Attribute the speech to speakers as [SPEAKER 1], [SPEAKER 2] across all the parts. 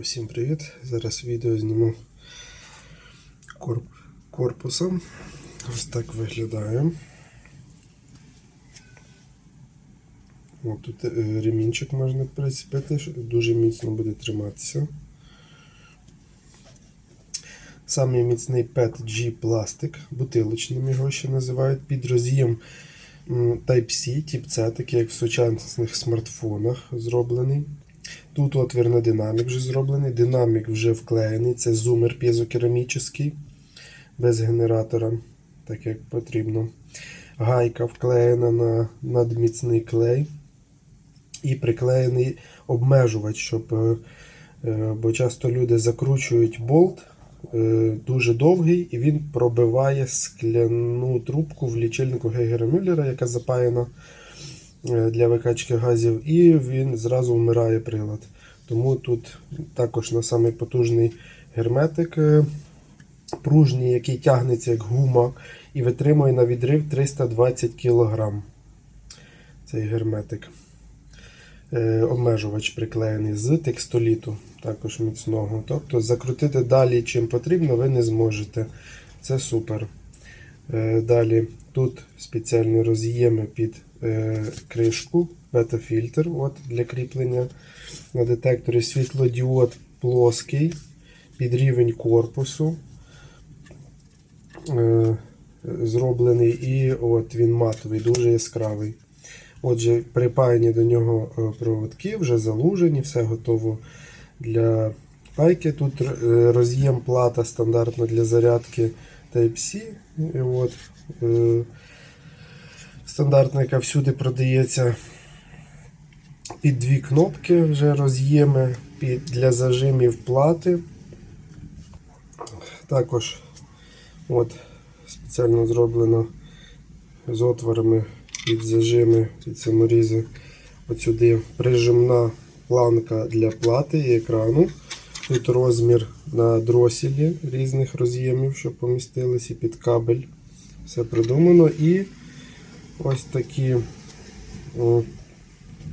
[SPEAKER 1] Усім привіт! Зараз відео зніму корп... корпусом. Ось так виглядає. О, тут е, ремінчик можна прицепити, що дуже міцно буде триматися. Самий міцний PET-G пластик, бутилочним його ще називають, під роз'єм Type-C, тип C, такий як в сучасних смартфонах зроблений. Тут отвір на динамік вже зроблений, динамік вже вклеєний, це зумер п'єзокерамічний, без генератора, так як потрібно. Гайка вклеєна на надміцний клей і приклеєний обмежувач, щоб, е, е, бо часто люди закручують болт е, дуже довгий, і він пробиває скляну трубку в лічильнику Гейгера Мюллера, яка запаяна для викачки газів, і він зразу вмирає прилад. Тому тут також на самий потужний герметик е, пружній, який тягнеться як гума і витримує на відрив 320 кг. Цей герметик. Е, обмежувач приклеєний з текстоліту, також міцного. Тобто закрутити далі, чим потрібно, ви не зможете. Це супер. Е, Далі тут спеціальні роз'єми під е, кришку, бета-фільтр от, для кріплення на детекторі світлодіод плоский під рівень корпусу. Е, Зроблений і от він матовий, дуже яскравий. Отже, припаяні до нього е, проводки, вже залужені, все готово для пайки. Тут е, роз'єм плата стандартна для зарядки Type-C. Стандартна, яка всюди продається. Під дві кнопки вже роз'єми для зажимів плати. Також от, спеціально зроблено з отворами під зажими, під саморізи. От сюди прижимна планка для плати і екрану. Тут розмір на дросілі різних роз'ємів, щоб помістились і під кабель. Все придумано. І ось такі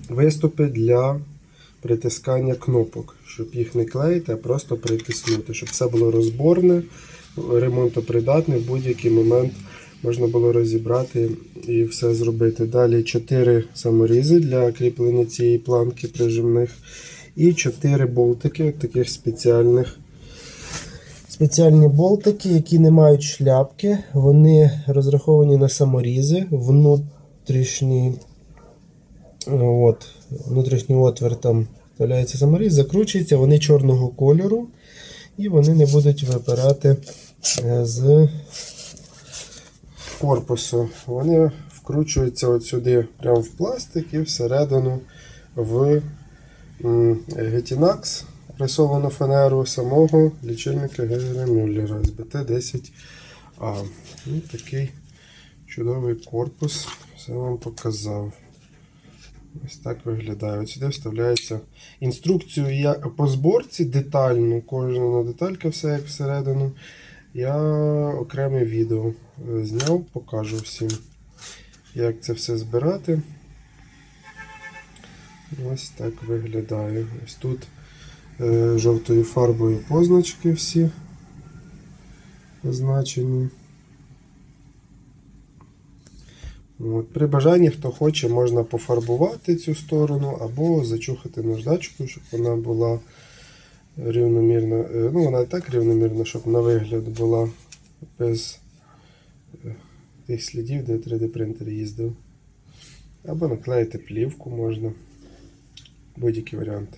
[SPEAKER 1] виступи для притискання кнопок, щоб їх не клеїти, а просто притиснути, щоб все було розборне, ремонтопридатне, в будь-який момент можна було розібрати і все зробити. Далі 4 саморізи для кріплення цієї планки прижимних. І 4 болтики таких спеціальних. Спеціальні болтики, які не мають шляпки, вони розраховані на саморізи. Внутрішній от, внутрішній отвір там вставляється саморіз, закручується, вони чорного кольору, і вони не будуть випирати е, з корпусу. Вони вкручуються от сюди прямо в пластик і всередину в Гетінакс рисовану фанеру самого лічильника Гегера Мюллера з БТ-10А. І такий чудовий корпус. Все вам показав. Ось так виглядає. От сюди вставляється інструкцію по зборці детальну, кожна деталька, все як всередину. Я окреме відео е, зняв, покажу всім, як це все збирати. Ось так виглядає. Ось тут жовтою фарбою позначки всі позначені. От, При бажанні, хто хоче, можна пофарбувати цю сторону або зачухати наждачку, щоб вона була рівномірна. е, Ну, вона і так рівномірна, щоб на вигляд була без е, тих слідів, де 3D принтер їздив. Або наклеїти плівку можна. Будь-які варіанти.